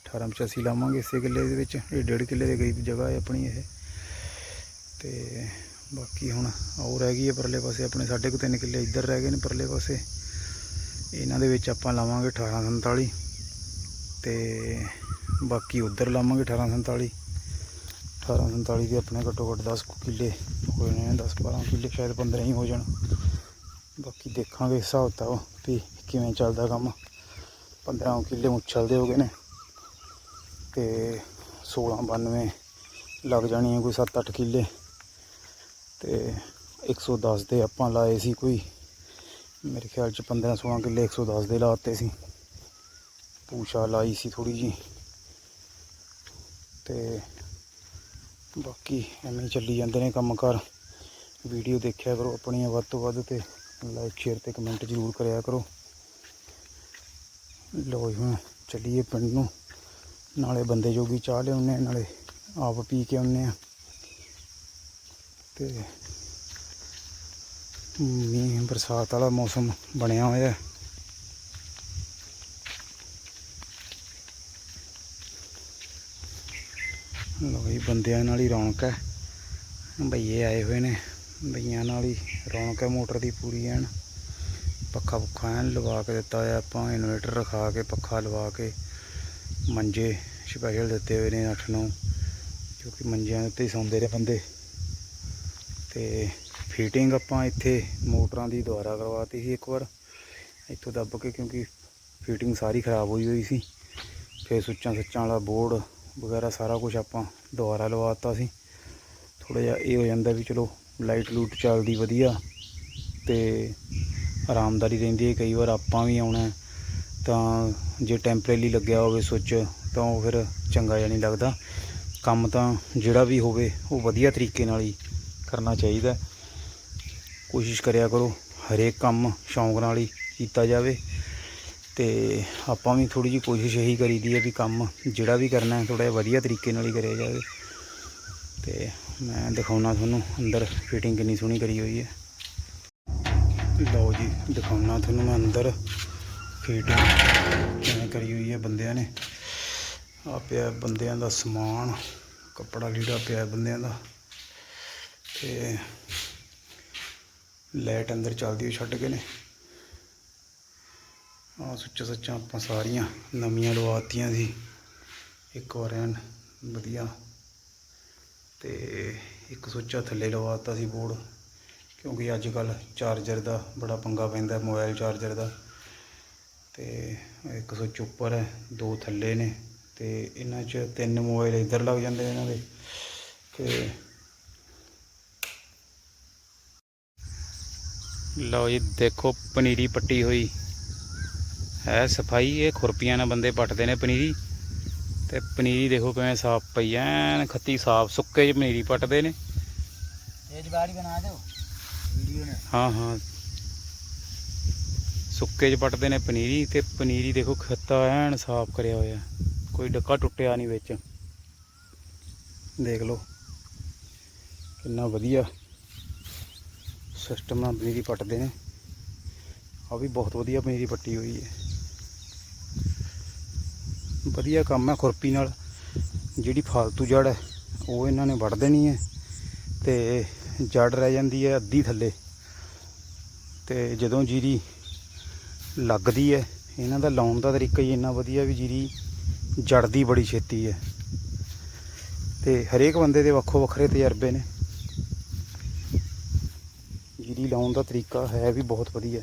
1885 ਲਾਵਾਂਗੇ ਇਸੇ ਕਿੱਲੇ ਦੇ ਵਿੱਚ। ਇਹ ਡੇਢ ਕਿੱਲੇ ਦੇ ਕਰੀਬ ਜਗ੍ਹਾ ਹੈ ਆਪਣੀ ਇਹ। ਤੇ ਬਾਕੀ ਹੁਣ ਉਹ ਰਹਿ ਗਈ ਹੈ ਪਰਲੇ ਪਾਸੇ। ਆਪਣੇ ਸਾਢੇ ਕੁ ਤਿੰਨ ਕਿੱਲੇ ਇੱਧਰ ਰਹਿ ਗਏ ਨੇ ਪਰਲੇ ਪਾਸੇ। ਇਹਨਾਂ ਦੇ ਵਿੱਚ ਆਪਾਂ ਲਾਵਾਂਗੇ 1847 ਤੇ ਬਾਕੀ ਉੱਧਰ ਲਾਵਾਂਗੇ 1847 1847 ਦੇ ਆਪਣੇ ਘੱਟੋ ਘੱਟ 10 ਕਿੱਲੇ ਹੋਏ ਨੇ 10 12 ਕਿੱਲੇ, ਸ਼ਾਇਦ 15 ਹੀ ਹੋ ਜਾਣ। ਬਾਕੀ ਦੇਖਾਂਗੇ ਹਿਸਾਬ ਤਾਂ ਵੀ ਕਿਵੇਂ ਚੱਲਦਾ ਕੰਮ। 15 ਕਿੱਲੇ ਮੁੱਛਲਦੇ ਹੋ ਗਏ ਨੇ ਤੇ 16 92 ਲੱਗ ਜਾਣੀ ਹੈ ਕੋਈ 7-8 ਕਿੱਲੇ। ਤੇ 110 ਦੇ ਆਪਾਂ ਲਾਏ ਸੀ ਕੋਈ, ਮੇਰੇ ਖਿਆਲ ਚ 15 16 ਕਿੱਲੇ 110 ਦੇ ਲਾਤੇ ਸੀ। ਪੂਛਾ ਲਾਈ ਸੀ ਥੋੜੀ ਜੀ ਤੇ ਬਾਕੀ ਐਵੇਂ ਚੱਲੀ ਜਾਂਦੇ ਨੇ ਕੰਮਕਾਰ ਵੀਡੀਓ ਦੇਖਿਆ ਕਰੋ ਆਪਣੀਆਂ ਵੱਧ ਤੋਂ ਵੱਧ ਤੇ ਲਾਈਕ ਸ਼ੇਅਰ ਤੇ ਕਮੈਂਟ ਜ਼ਰੂਰ ਕਰਿਆ ਕਰੋ। ਲੋ ਹੁਣ ਚੱਲੀਏ ਪਿੰਡ ਨੂੰ। ਨਾਲੇ ਬੰਦੇ ਜੋਗੀ ਚਾਹ ਲਿਆਉਂਦੇ ਨਾਲੇ ਆਪ ਪੀ ਕੇ ਆਉਂਦੇ ਆ। ਤੇ ਮੀਂਹ, ਬਰਸਾਤ ਵਾਲਾ ਮੌਸਮ ਬਣਿਆ ਹੋਇਆ ਹੈ। ਲੋ ਜੀ, ਬੰਦਿਆਂ ਨਾਲ ਹੀ ਰੌਣਕ ਹੈ। ਭਈਏ ਆਏ ਹੋਏ ਨੇ। ਭਈਆਂ ਨਾਲ ਹੀ ਰੌਣਕ ਹੈ, ਮੋਟਰ ਦੀ ਪੂਰੀ ਐਨ। ਪੱਖਾ ਪੁੱਖਾ ਐਨ ਲਵਾ ਕੇ ਦਿੱਤਾ ਹੋਇਆ, ਆਪਾਂ ਇਨਵੇਟਰ ਰਖਾ ਕੇ, ਪੱਖਾ ਲਵਾ ਕੇ ਮੰਜੇ ਸਪੈਸ਼ਲ ਦਿੱਤੇ ਹੋਏ ਨੇ 8-9 ਕਿਉਂਕਿ ਮੰਜਿਆਂ ਦੇ ਉੱਤੇ ਹੀ ਸੌਂਦੇ ਰਹੇ ਬੰਦੇ। ਤੇ ਫੀਟਿੰਗ ਆਪਾਂ ਇੱਥੇ ਮੋਟਰਾਂ ਦੀ ਦੁਆਰਾ ਕਰਵਾਤੀ ਸੀ ਇੱਕ ਵਾਰ। ਇੱਥੋਂ ਦੱਬ ਕੇ ਕਿਉਂਕਿ ਫੀਟਿੰਗ ਸਾਰੀ ਖਰਾਬ ਹੋਈ ਹੋਈ ਸੀ। ਫਿਰ ਸੁੱਚਾਂ ਸੱਚਾਂ ਵਾਲਾ ਬੋਰਡ ਵਗੈਰਾ ਸਾਰਾ ਕੁਝ ਆਪਾਂ ਦੁਬਾਰਾ ਲਵਾਤਾ ਸੀ। ਥੋੜਾ ਜਿਹਾ ਇਹ ਹੋ ਜਾਂਦਾ ਵੀ ਚਲੋ ਲਾਈਟ ਲੂਟ ਚੱਲਦੀ ਵਧੀਆ ਤੇ ਆਰਾਮਦਾਰੀ ਰਹਿੰਦੀ ਹੈ। ਕਈ ਵਾਰ ਆਪਾਂ ਵੀ ਆਉਣਾ ਤਾਂ ਜੇ ਟੈਂਪਰੇਰੀ ਲੱਗਿਆ ਹੋਵੇ ਸੁੱਚ ਤਾਂ ਉਹ ਫਿਰ ਚੰਗਾ ਜਿਹਾ ਨਹੀਂ ਲੱਗਦਾ। ਕੰਮ ਤਾਂ ਜਿਹੜਾ ਵੀ ਹੋਵੇ, ਉਹ ਵਧੀਆ ਤਰੀਕੇ ਨਾਲ ਹੀ ਕਰਨਾ ਚਾਹੀਦਾ ਕੋਸ਼ਿਸ਼ ਕਰਿਆ ਕਰੋ ਹਰੇਕ ਕੰਮ ਸ਼ੌਂਕ ਨਾਲ ਹੀ ਕੀਤਾ ਜਾਵੇ ਤੇ ਆਪਾਂ ਵੀ ਥੋੜੀ ਜਿਹੀ ਕੋਸ਼ਿਸ਼ ਇਹੀ ਕਰੀਦੀ ਹੈ ਵੀ ਕੰਮ ਜਿਹੜਾ ਵੀ ਕਰਨਾ ਹੈ ਥੋੜਾ ਜਿਹਾ ਵਧੀਆ ਤਰੀਕੇ ਨਾਲ ਹੀ ਕਰਿਆ ਜਾਵੇ ਤੇ ਮੈਂ ਦਿਖਾਉਣਾ ਤੁਹਾਨੂੰ, ਅੰਦਰ ਫਿਟਿੰਗ ਕਿੰਨੀ ਸੋਹਣੀ ਕਰੀ ਹੋਈ ਹੈ। ਲਓ ਜੀ, ਦਿਖਾਉਣਾ ਤੁਹਾਨੂੰ ਮੈਂ ਅੰਦਰ ਫਿਟਿੰਗ ਕਿਵੇਂ ਕਰੀ ਹੋਈ ਹੈ ਬੰਦਿਆਂ ਨੇ। ਆ ਪਿਆ ਬੰਦਿਆਂ ਦਾ ਸਮਾਨ, ਕੱਪੜਾ ਲੀੜਾ ਪਿਆ ਬੰਦਿਆਂ ਦਾ। ਤੇ ਲਾਈਟ ਅੰਦਰ ਚੱਲਦੀ ਹੋਈ ਛੱਡ ਕੇ ਨੇ। ਆ ਸੁੱਚਾ ਸੱਚਾ ਆਪਾਂ ਸਾਰੀਆਂ ਨਵੀਆਂ ਲਵਾਤੀਆਂ ਸੀ। ਇੱਕ ਵਾਰ ਐਨ ਵਧੀਆ ਤੇ ਇੱਕ ਸੁੱਚਾ ਥੱਲੇ ਲਵਾਤਾ ਸੀ ਬੋਰਡ, ਕਿਉਂਕਿ ਅੱਜ ਕੱਲ ਚਾਰਜਰ ਦਾ ਬੜਾ ਪੰਗਾ ਪੈਂਦਾ, ਮੋਬਾਈਲ ਚਾਰਜਰ ਦਾ। ਤੇ ਇੱਕ ਸੁੱਚ ਉੱਪਰ ਹੈ, ਦੋ ਥੱਲੇ ਨੇ, ਤੇ ਇਹਨਾਂ 'ਚ ਤਿੰਨ ਮੋਬਾਈਲ ਇੱਧਰ ਲੱਗ ਜਾਂਦੇ ਨੇ ਇਹਨਾਂ ਦੇ, ਤੇ ਲਓ ਜੀ, ਦੇਖੋ ਪਨੀਰੀ ਪੱਟੀ ਹੋਈ। ਹੈ ਸਫ਼ਾਈ, ਇਹ ਖੁਰਪੀਆਂ ਨਾਲ ਬੰਦੇ ਪੱਟਦੇ ਨੇ ਪਨੀਰੀ। ਤੇ ਪਨੀਰੀ ਦੇਖੋ ਕਿਵੇਂ ਸਾਫ਼ ਪਈ ਐਨ ਖੱਤੀ ਸਾਫ਼ ਸੁੱਕੇ ਜਿਹੇ ਪਨੀਰੀ ਪੱਟਦੇ ਨੇ। ਇਹ ਜਗਾੜੀ ਬਣਾ ਦਿਓ ਵੀਡੀਓ ਨੇ ਹਾਂ ਹਾਂ। ਸੁੱਕੇ ਚ ਪੱਟਦੇ ਨੇ ਪਨੀਰੀ ਤੇ ਪਨੀਰੀ ਦੇਖੋ ਖੱਤਾ ਐਨ ਸਾਫ਼ ਕਰਿਆ ਹੋਇਆ ਕੋਈ ਡੱਕਾ ਟੁੱਟਿਆ ਨਹੀਂ ਵਿੱਚ। ਦੇਖ ਲਓ ਕਿੰਨਾ ਵਧੀਆ ਸਿਸਟਮ ਨਾਲ ਪਨੀਰੀ ਪੱਟਦੇ ਨੇ। ਆ ਵੀ ਬਹੁਤ ਵਧੀਆ ਪਨੀਰੀ ਪੱਟੀ ਹੋਈ ਹੈ ਵਧੀਆ ਕੰਮ ਹੈ ਖੁਰਪੀ ਨਾਲ। ਜਿਹੜੀ ਫਾਲਤੂ ਜੜ ਹੈ, ਉਹ ਇਹਨਾਂ ਨੇ ਵੱਢ ਦੇਣੀ ਹੈ ਤੇ ਜੜ ਰਹਿ ਜਾਂਦੀ ਹੈ ਅੱਧੀ ਥੱਲੇ। ਤੇ ਜਦੋਂ ਜੀਰੀ ਲੱਗਦੀ ਹੈ, ਇਹਨਾਂ ਦਾ ਲਾਉਣ ਦਾ ਤਰੀਕਾ ਹੀ ਇੰਨਾ ਵਧੀਆ ਵੀ ਜੀਰੀ ਜੜਦੀ ਬੜੀ ਛੇਤੀ ਹੈ। ਤੇ ਹਰੇਕ ਬੰਦੇ ਦੇ ਵੱਖੋ ਵੱਖਰੇ ਤਜਰਬੇ ਨੇ। ਜੀਰੀ ਲਾਉਣ ਦਾ ਤਰੀਕਾ ਹੈ ਵੀ ਬਹੁਤ ਵਧੀਆ।